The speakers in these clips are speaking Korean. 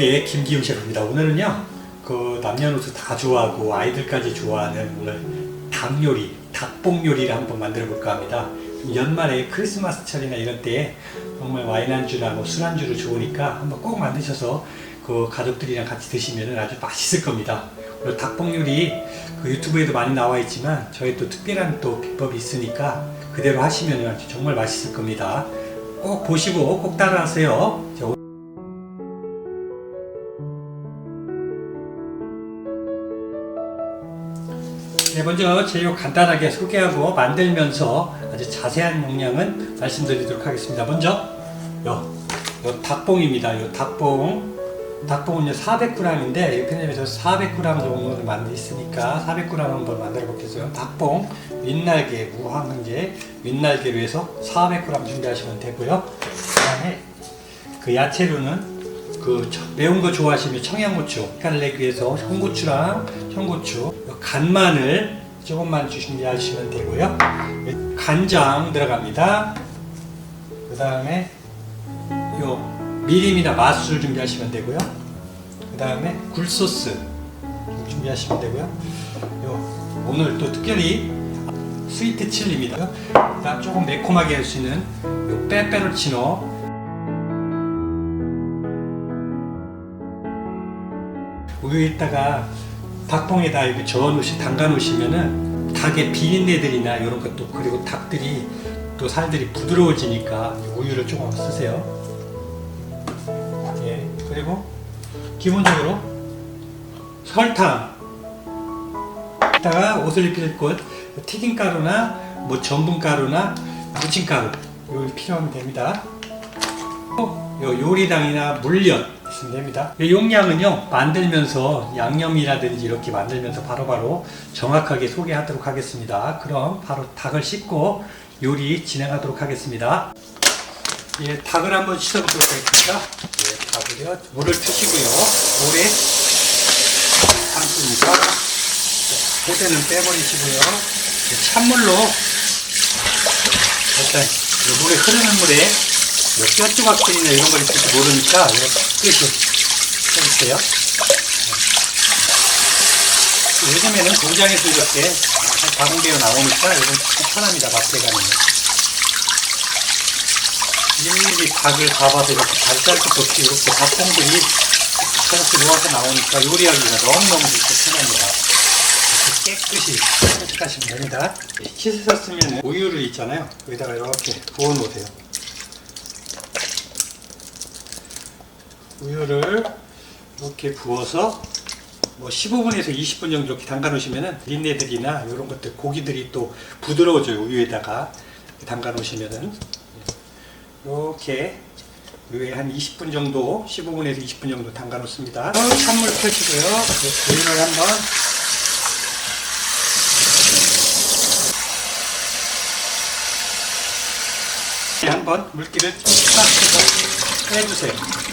예, 김기훈 셰프입니다. 오늘은요, 그 남녀노소 다 좋아하고 아이들까지 좋아하는 오늘 닭 요리, 닭봉 요리를 한번 만들어 볼까 합니다. 연말에 크리스마스철이나 이런 때에 정말 와인 안주나 뭐 술 안주로 좋으니까 한번 꼭 만드셔서 그 가족들이랑 같이 드시면 아주 맛있을 겁니다. 오늘 닭봉 요리 그 유튜브에도 많이 나와 있지만 저희 또 특별한 또 비법이 있으니까 그대로 하시면 정말 맛있을 겁니다. 꼭 보시고 꼭 따라하세요. 네, 먼저 재료 간단하게 소개하고 만들면서 아주 자세한 용량은 말씀드리도록 하겠습니다. 먼저 요, 요 닭봉입니다. 요 닭봉. 닭봉은요 400g인데 이 편집에서 400g 정도를 만들 있으니까 400g 한번 만들어 보겠어요. 닭봉 윗날개 무항제 윗날개로 해서 400g 준비하시면 되고요. 그다음에 그 야채로는 그 저- 매운 거 좋아하시면 청양고추 색깔을 내기 위해서 홍고추랑 청고추 간마늘 조금만 준비하시면 되고요. 간장 들어갑니다. 그 다음에 요 미림이나 맛술 준비하시면 되고요. 그 다음에 굴소스 준비하시면 되고요. 요 오늘 또 특별히 스위트 칠리입니다. 그다음 조금 매콤하게 할 수 있는 요 빼빼로치노. 우유에다가 닭봉에다 이렇게 저어 놓으시 담가 놓으시면은 닭의 비린내들이나 이런 것도 그리고 닭들이 또 살들이 부드러워지니까 우유를 조금 쓰세요. 예 그리고 기본적으로 설탕 에다가 옷을 입힐 것 튀김 가루나 뭐 전분 가루나 무침 가루 이걸 필요하면 됩니다. 요 요리당이나 물엿 있으면 됩니다. 이 용량은요 만들면서 양념이라든지 이렇게 만들면서 바로 바로 정확하게 소개하도록 하겠습니다. 그럼 바로 닭을 씻고 요리 진행하도록 하겠습니다. 예, 닭을 한번 씻어보도록 하겠습니다. 예, 닭을요 물을 트시고요 물에 담습니다. 해대는 빼버리시고요. 예, 찬물로 일단 이 물에 흐르는 물에 뭐 뼈 조각들이나 이런 걸 있을지 모르니까 깨끗이 해주세요. 네. 요즘에는 공장에서 이렇게 가공되어 나오니까 이건 참 편합니다. 맛에 가는 일일이 닭을 잡아서 이렇게 발짤 것도 없이 이렇게 닭봉들이 저렇게 모아서 나오니까 요리하기가 너무너무 좋고 편합니다. 이렇게 깨끗이 세척하시면 됩니다. 씻으셨으면 우유를 있잖아요. 여기다가 이렇게 부어 놓으세요. 우유를 이렇게 부어서 뭐 15분에서 20분 정도 이렇게 담가 놓으시면은 린네들이나 이런 것들 고기들이 또 부드러워져요 우유에다가. 담가 놓으시면은. 이렇게 우유에 한 20분 정도 15분에서 20분 정도 담가 놓습니다. 찬물 펴시고요. 우유를 한번. 한번 물기를 쫙 해서 빼주세요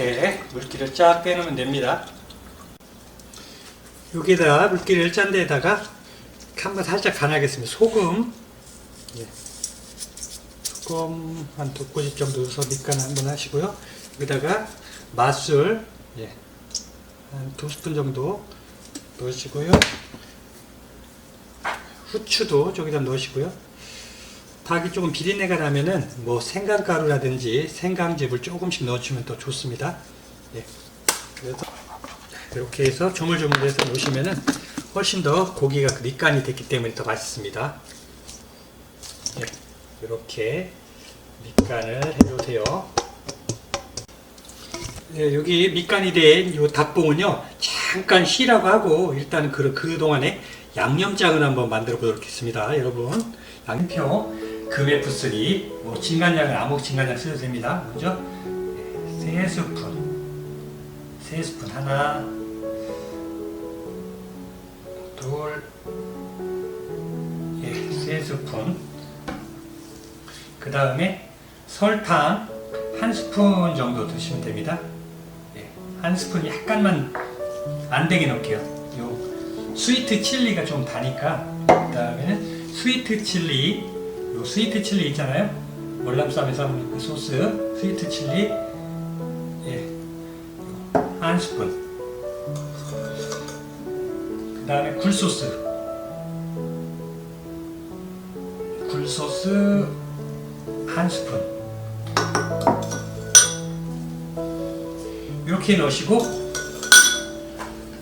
이렇게 물기를 쫙 빼놓으면 됩니다. 여기다 물기를 짠 데다가 한번 살짝 간하겠습니다. 소금, 예. 소금 한 두 꼬집 정도 넣어서 밑간 한번 하시고요. 여기다가 맛술, 예. 한두 스푼 정도 넣으시고요. 후추도 저기다 넣으시고요. 닭이 조금 비린내가 나면은 뭐 생강가루라든지 생강즙을 조금씩 넣어주면 더 좋습니다. 예. 그래서 이렇게 해서 조물조물해서 놓으시면은 훨씬 더 고기가 그 밑간이 됐기 때문에 더 맛있습니다. 예. 이렇게 밑간을 해주세요. 예, 여기 밑간이 된 이 닭봉은요 잠깐 쉬라고 하고 일단 그, 그 동안에 양념장을 한번 만들어 보도록 하겠습니다 여러분 양표 금F3 뭐 진간장은 아무 진간장 쓰셔도 됩니다. 먼저 예, 세 스푼 세 스푼 하나 둘 예 세 스푼 그 다음에 설탕 한 스푼 정도 드시면 됩니다. 예, 한 스푼 약간만 안 되게 넣을게요. 요 스위트 칠리가 좀 다니까 그 다음에는 스위트 칠리 요 스위트 칠리 있잖아요. 월남쌈에서 먹는 그 소스 스위트 칠리. 예, 한 스푼. 그 다음에 굴소스. 굴소스 한 스푼. 이렇게 넣으시고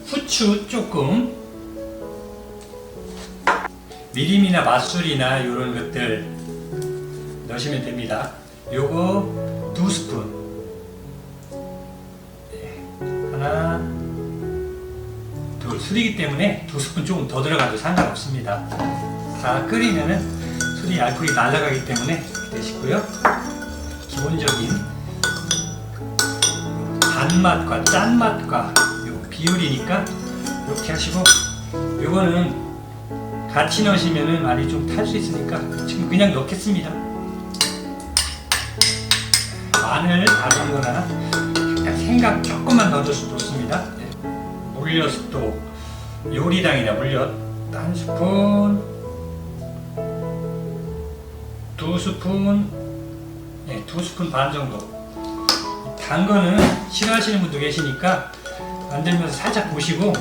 후추 조금 미림이나 맛술이나 이런 것들 넣으시면 됩니다. 요거 두 스푼 네, 하나 둘 술이기 때문에 두 스푼 조금 더 들어가도 상관없습니다. 다 끓이면은 술이 알코올이 날아가기 때문에 되시고요. 기본적인 단맛과 짠맛과 요 비율이니까 이렇게 하시고 요거는 같이 넣으시면은 많이 좀 탈 수 있으니까 그냥 넣겠습니다. 마늘 다진거나 그냥 생강 조금만 넣어줘도 좋습니다. 네. 물엿도 요리당이나 물엿 한 스푼, 두 스푼, 네, 두 스푼 반 정도. 단 거는 싫어하시는 분도 계시니까 만들면서 살짝 보시고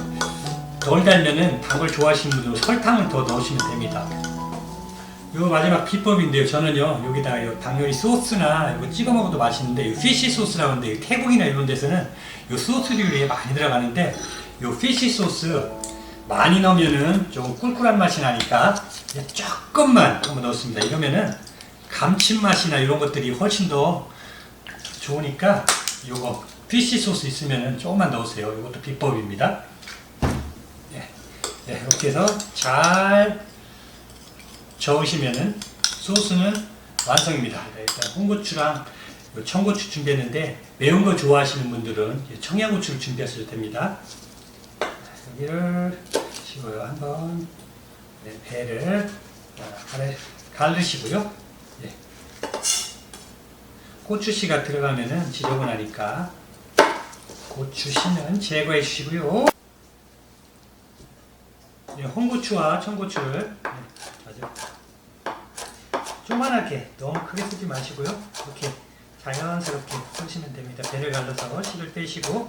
덜 달면은 단걸 좋아하시는 분들은 설탕을 더 넣으시면 됩니다. 요 마지막 비법인데요. 저는요 여기다가 요 당연히 소스나 이거 찍어 먹어도 맛있는데 요 피쉬 요 태국이나 이런 데서는 요 소스류에 많이 들어가는데 요 피쉬 소스 많이 넣으면은 조금 꿀꿀한 맛이 나니까 조금만 한번 넣었습니다. 이러면은 감칠맛이나 이런 것들이 훨씬 더 좋으니까 요거 피쉬 소스 있으면은 조금만 넣으세요. 이것도 비법입니다. 네, 네, 이렇게 해서 잘 저으시면은 소스는 완성입니다. 네, 일단 홍고추랑 요 청고추 준비했는데 매운 거 좋아하시는 분들은 청양고추를 준비하셔도 됩니다. 여기를 치고요 한번 네, 배를 아래 갈르시고요. 네. 고추씨가 들어가면은 지저분하니까 고추씨는 제거해 주시고요. 네, 홍고추와 청고추를 네, 아주 조그만하게 너무 크게 쓰지 마시고요. 이렇게 자연스럽게 쓰시면 됩니다. 배를 갈라서 씨를 빼시고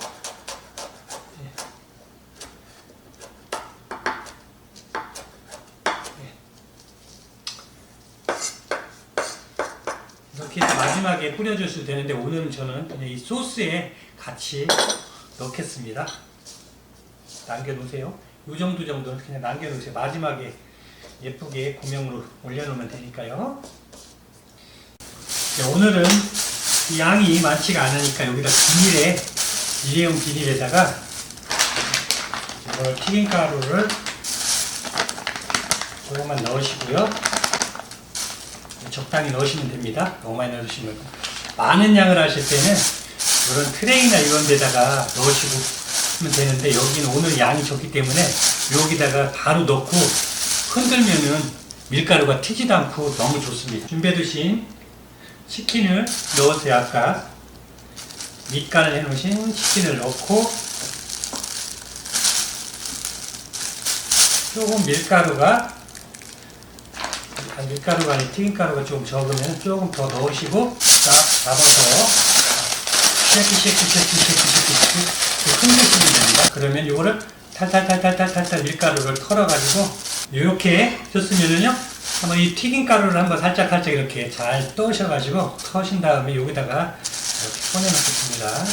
네. 네. 이렇게 마지막에 뿌려주셔도 되는데 오늘은 저는 이 소스에 같이 넣겠습니다. 남겨놓으세요. 이 정도 정도는 그냥 남겨놓으세요. 마지막에 예쁘게 고명으로 올려놓으면 되니까요. 네, 오늘은 이 양이 많지가 않으니까 여기다 비닐에 일회용 비닐에다가 이걸 튀김가루를 조금만 넣으시고요. 적당히 넣으시면 됩니다. 너무 많이 넣으시면 많은 양을 하실 때는 이런 트레이나 이런 데다가 넣으시고 하면 되는데 여기는 오늘 양이 적기 때문에 여기다가 바로 넣고 흔들면은 밀가루가 튀지도 않고 너무 좋습니다. 준비해 두신 치킨을 넣으세요. 아까 밑간을 해 놓으신 치킨을 넣고 조금 밀가루가 아, 밀가루가 아니 튀김가루가 조금 적으면 조금 더 넣으시고 딱 잡아서 쉐키 쉐키 쉐키 쉐키 쉐키 쉐키 흔드시면 됩니다. 그러면 이거를 탈탈탈탈탈탈 밀가루를 털어가지고 이렇게 줬으면은요 한번 이 튀김 가루를 한번 살짝 살짝 이렇게 잘 떠셔가지고 터신 다음에 여기다가 이렇게 꺼내놓겠습니다.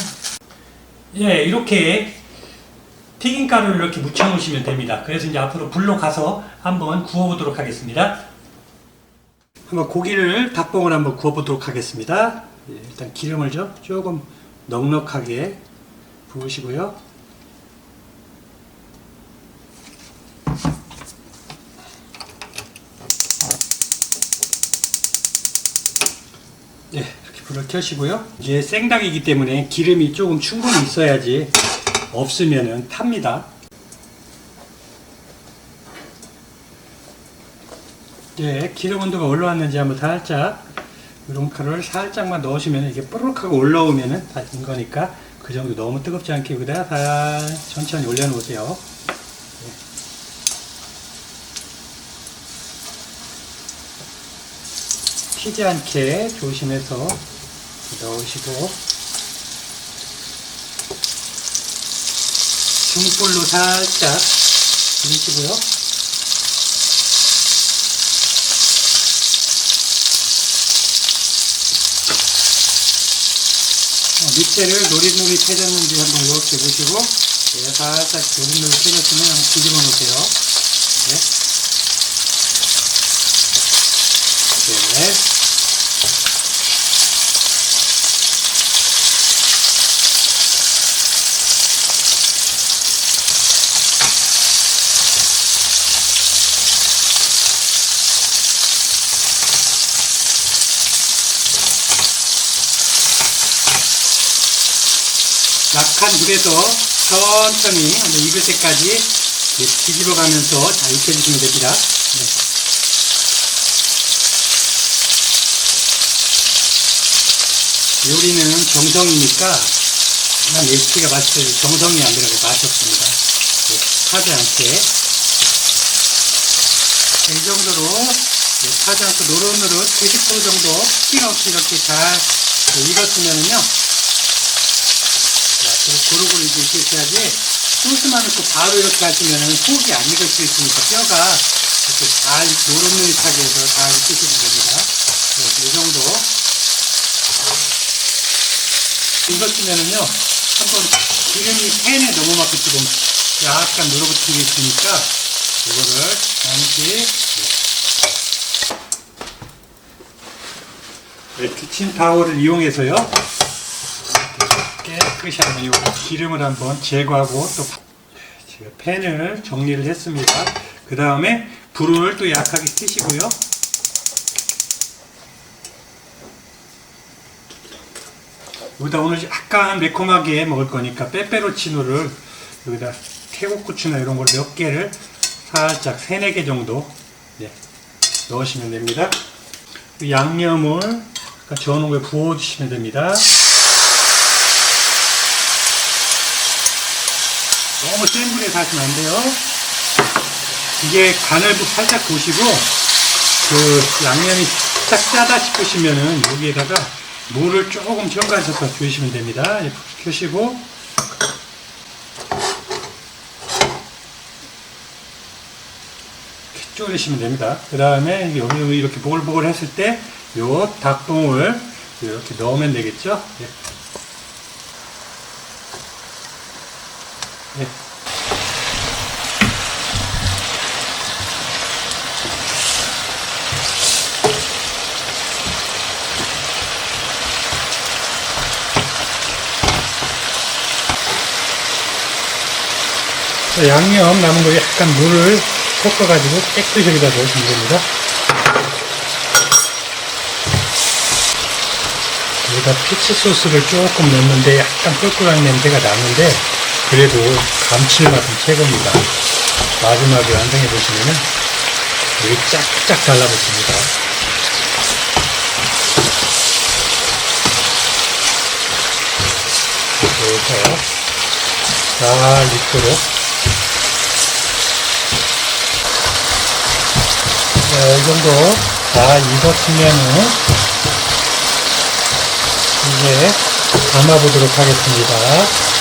예, 이렇게 튀김 가루를 이렇게 묻혀 놓으시면 됩니다. 그래서 이제 앞으로 불로 가서 한번 구워보도록 하겠습니다. 한번 고기를 닭봉을 한번 구워보도록 하겠습니다. 예, 일단 기름을 좀 조금 넉넉하게 부으시고요. 네, 이렇게 불을 켜시고요. 이제 생닭이기 때문에 기름이 조금 충분히 있어야지 없으면은 탑니다. 예, 기름 온도가 올라왔는지 한번 살짝 우롱칼을 살짝만 넣으시면 이게 뽀록하고 올라오면은 다 된 거니까 그 정도 너무 뜨겁지 않게 여기다 살 천천히 올려놓으세요. 예. 튀지 않게 조심해서 넣으시고 중불로 살짝 비비시고요. 어, 밑에를 노릿노릿해졌는지 한번 이렇게 보시고 네, 살짝 노릿노릿해졌으면 한번 뒤집어 놓으세요. 네. 네. 약한 불에서 천천히 익을 때까지 뒤집어 가면서 잘 익혀주시면 됩니다. 네. 요리는 정성이니까 난 레시피가 맛있어요. 정성이 안 들어가고 맛이 없습니다. 네, 타지 않게 이 정도로 네, 타지 않고 노릇노릇 90% 정도 스킨 없이 이렇게 잘 익었으면은요 자, 그리고 고루고루 이렇게 익으셔야지. 소스만 넣고 바로 이렇게 하시면은 속이 안 익을 수 있으니까 뼈가 이렇게 잘 노릇노릇하게 해서 잘 익히시면 됩니다. 네, 이 정도. 익었으면은요 한번 기름이 팬에 넘어맞고 지금 약간 게 있으니까 이거를 잠시 네, 키친 타월을 이용해서요 깨끗이 한번 이 기름을 한번 제거하고 또 제가 팬을 정리를 했습니다 그 다음에 불을 또 약하게 켜시고요 여기다 오늘 약간 매콤하게 먹을 거니까 빼빼로치노를 여기다 태국고추나 이런 걸 몇 개를 살짝 3, 4개 정도 네, 넣으시면 됩니다. 이 양념을 거에 부어주시면 됩니다. 너무 센 불에서 하시면 안 돼요. 이게 간을 살짝 보시고 그 양념이 딱 짜다 싶으시면은 여기에다가 물을 조금 첨가하셔서 주시면 됩니다. 예, 켜시고 졸이시면 됩니다. 그 다음에 여기 이렇게 보글보글 했을 때 요 닭봉을 이렇게 넣으면 되겠죠. 자, 양념 남은 거 약간 물을 섞어가지고 깨끗이 여기다 넣으시면 됩니다. 여기다 피치 소스를 조금 넣는데 약간 꿀꿀한 냄새가 나는데 그래도 감칠맛은 최고입니다. 마지막에 완성해 보시면은 여기 쫙쫙 달라붙습니다. 그래서 잘 익도록 자, 이 정도 다 익었으면은 이제 담아보도록 하겠습니다.